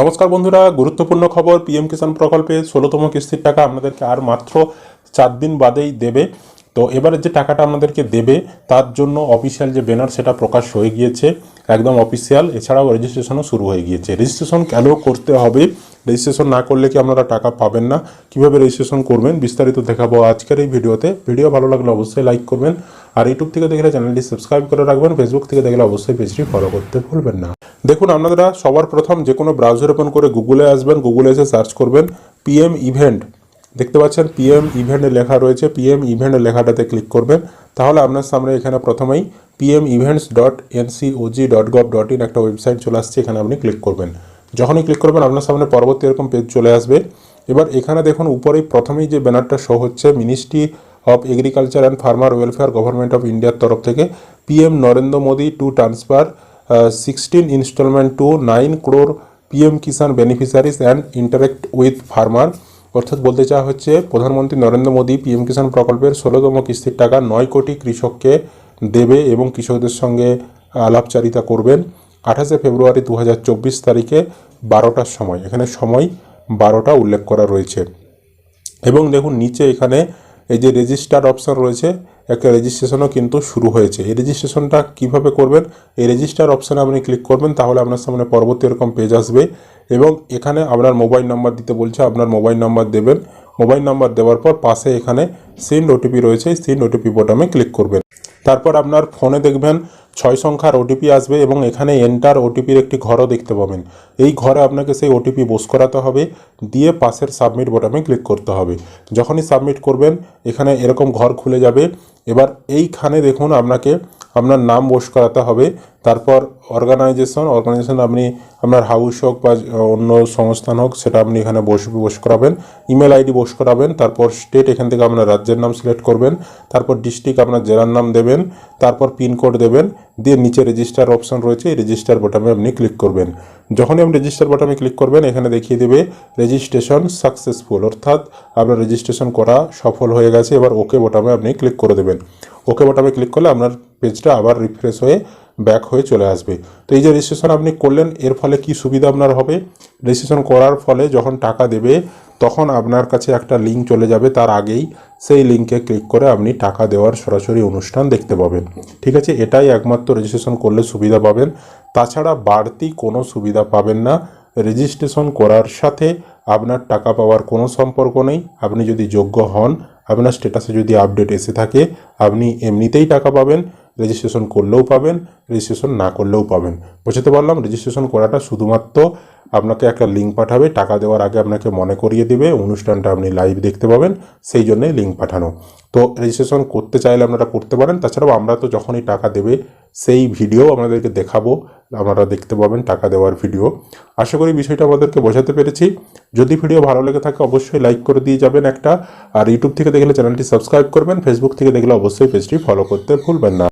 নমস্কার বন্ধুরা, গুরুত্বপূর্ণ খবর পিএম কিষাণ প্রকল্পে ষোলোতম কিস্তির টাকা আপনাদেরকে আর মাত্র চার দিন বাদেই দেবে। তো এবারে যে টাকাটা আপনাদেরকে দেবে, তার জন্য অফিসিয়াল যে ব্যানার সেটা প্রকাশ হয়ে গিয়েছে, একদম অফিসিয়াল এছাড়াও রেজিস্ট্রেশনও শুরু হয়ে গিয়েছে। রেজিস্ট্রেশন কেন করতে হবে? রেজিস্ট্রেশন না করলে কি আপনারা টাকা পাবেন না? কীভাবে রেজিস্ট্রেশন করবেন? বিস্তারিত দেখাবো আজকের এই ভিডিওতে। ভিডিও ভালো লাগলে অবশ্যই লাইক করবেন। আর ইউটিউব থেকে দেখলে চ্যানেলটি সাবস্ক্রাইব করে রাখবেন। ফেসবুক থেকে দেখলে অবশ্যই পেজটি ফলো করতে ভুলবেন না। দেখুন, আপনারা সবার প্রথম যে কোনো ব্রাউজার ওপেন করে গুগলে আসবেন গুগলে এসে সার্চ করবেন পিএম ইভেন্ট দেখতে পাচ্ছেন পিএম ইভেন্টে লেখা রয়েছে। পিএম ইভেন্টের লেখাটাতে ক্লিক করবেন। তাহলে আপনার সামনে এখানে প্রথমেই PM events dot NCOG dot gov dot in একটা ওয়েবসাইট চলে আসছে। এখানে আপনি ক্লিক করবেন। যখনই ক্লিক করবেন, আপনার সামনে পরবর্তী এরকম পেজ চলে আসবে। এবার এখানে দেখুন, উপরেই প্রথমেই যে ব্যানারটা শো হচ্ছে ministry of agriculture and farmer welfare government of ইন্ডিয়ার তরফ থেকে PM Narendra Modi to transfer sixteen instalment to nine crore PM Kisan beneficiaries and interact with farmer অর্থাৎ বলতে চাওয়া হচ্ছে, প্রধানমন্ত্রী নরেন্দ্র মোদী পিএম কিষাণ প্রকল্পের ষোলোতম কিস্তির টাকা নয় কোটি কৃষককে দেবে এবং কৃষকদের সঙ্গে আলাপচারিতা করবেন আঠাশে ফেব্রুয়ারি দু হাজার চব্বিশ তারিখে বারোটার সময়। এখানে সময় বারোটা উল্লেখ করা রয়েছে। এবং দেখুন, নিচে এখানে এই যে রেজিস্টার অপশান রয়েছে, একটা রেজিস্ট্রেশনও কিন্তু শুরু হয়েছে। এই রেজিস্ট্রেশনটা কীভাবে করবেন? এই রেজিস্টার অপশানে আপনি ক্লিক করবেন, তাহলে আপনার সামনে পরবর্তী এরকম পেজ আসবে এবং এখানে আপনার মোবাইল নাম্বার দিতে বলছে, আপনার মোবাইল নাম্বার দেবেন। মোবাইল নাম্বার দেওয়ার পর পাশে এখানে সেন্ড ওটিপি রয়েছে সেন্ড ওটিপি বোটামে ক্লিক করবেন। তারপর আপনার ফোনে দেখবেন ছয় সংখ্যার ওটিপি আসবে এবং এখানে এন্টার ওটিপির একটি ঘরও দেখতে পাবেন। এই ঘরে আপনাকে সেই ওটিপি বোস করাতে হবে, দিয়ে পাশের সাবমিট বোটামে ক্লিক করতে হবে। যখনই সাবমিট করবেন, এখানে এরকম ঘর খুলে যাবে। এবার এইখানে দেখুন আপনাকে আপনার নাম বোস করাতে হবে। তারপর অর্গানাইজেশন অর্গানাইজেশন আপনি আপনার হাউস হোক বা অন্য সংস্থান হোক, সেটা আপনি এখানে বস বস করাবেন। ইমেল আইডি বস করাবেন, তারপর স্টেট এখান থেকে আপনার রাজ্যের নাম সিলেক্ট করবেন, তারপর ডিস্ট্রিক্ট আপনার জেলার নাম দেবেন, তারপর পিনকোড দেবেন, দিয়ে নিচে রেজিস্টার অপশন রয়েছে, এই রেজিস্টার বটামে আপনি ক্লিক করবেন। যখনই আপনি রেজিস্টার বটামে ক্লিক করবেন, এখানে দেখিয়ে দেবে রেজিস্ট্রেশন সাকসেসফুল অর্থাৎ আপনার রেজিস্ট্রেশন করা সফল হয়ে গেছে, এবার ওকে বটামে আপনি ক্লিক করে দেবেন। ওকে বটামে ক্লিক করলে আপনার পেজটা আবার রিফ্রেশ হয়ে ব্যাক হয়ে চলে আসবে। তো এই যে রেজিস্ট্রেশন আপনি করলেন, এর ফলে কি সুবিধা আপনার হবে? রেজিস্ট্রেশন করার ফলে যখন টাকা দেবে, তখন আপনার কাছে একটা লিঙ্ক চলে যাবে তার আগেই। সেই লিঙ্কে ক্লিক করে আপনি টাকা দেওয়ার সরাসরি অনুষ্ঠান দেখতে পাবেন। ঠিক আছে? এটাই একমাত্র রেজিস্ট্রেশন করলে সুবিধা পাবেন। তাছাড়া বাড়তি কোনো সুবিধা পাবেন না। রেজিস্ট্রেশন করার সাথে আপনার টাকা পাওয়ার কোনো সম্পর্ক নেই। আপনি যদি যোগ্য হন, আপনার স্ট্যাটাসে যদি আপডেট এসে থাকে, আপনি এমনিতেই টাকা পাবেন। রেজিস্ট্রেশন করলেও পাবেন, রেজিস্ট্রেশন না করলেও পাবেন। বুঝতে পারলাম? রেজিস্ট্রেশন করাটা শুধুমাত্র আপনাকে একটা লিঙ্ক পাঠাবে, টাকা দেওয়ার আগে আপনাকে মনে করিয়ে দেবে, অনুষ্ঠানটা আপনি লাইভ দেখতে পাবেন, সেই জন্যই লিঙ্ক পাঠানো। তো রেজিস্ট্রেশন করতে চাইলে আপনারা করতে পারেন, তাছাড়াও আমরা তো যখনই টাকা দেবে, সেই ভিডিও আপনাদেরকে দেখাবো, আপনারা দেখতে পাবেন টাকা দেওয়ার ভিডিও। আশা করি বিষয়টা আমাদেরকে বোঝাতে পেরেছি। যদি ভিডিও ভালো লেগে থাকে, অবশ্যই লাইক করে দিয়ে যাবেন একটা। আর ইউটিউব থেকে দেখলে চ্যানেলটি সাবস্ক্রাইব করবেন ফেসবুক থেকে দেখলে অবশ্যই পেজটি ফলো করতে ভুলবেন না।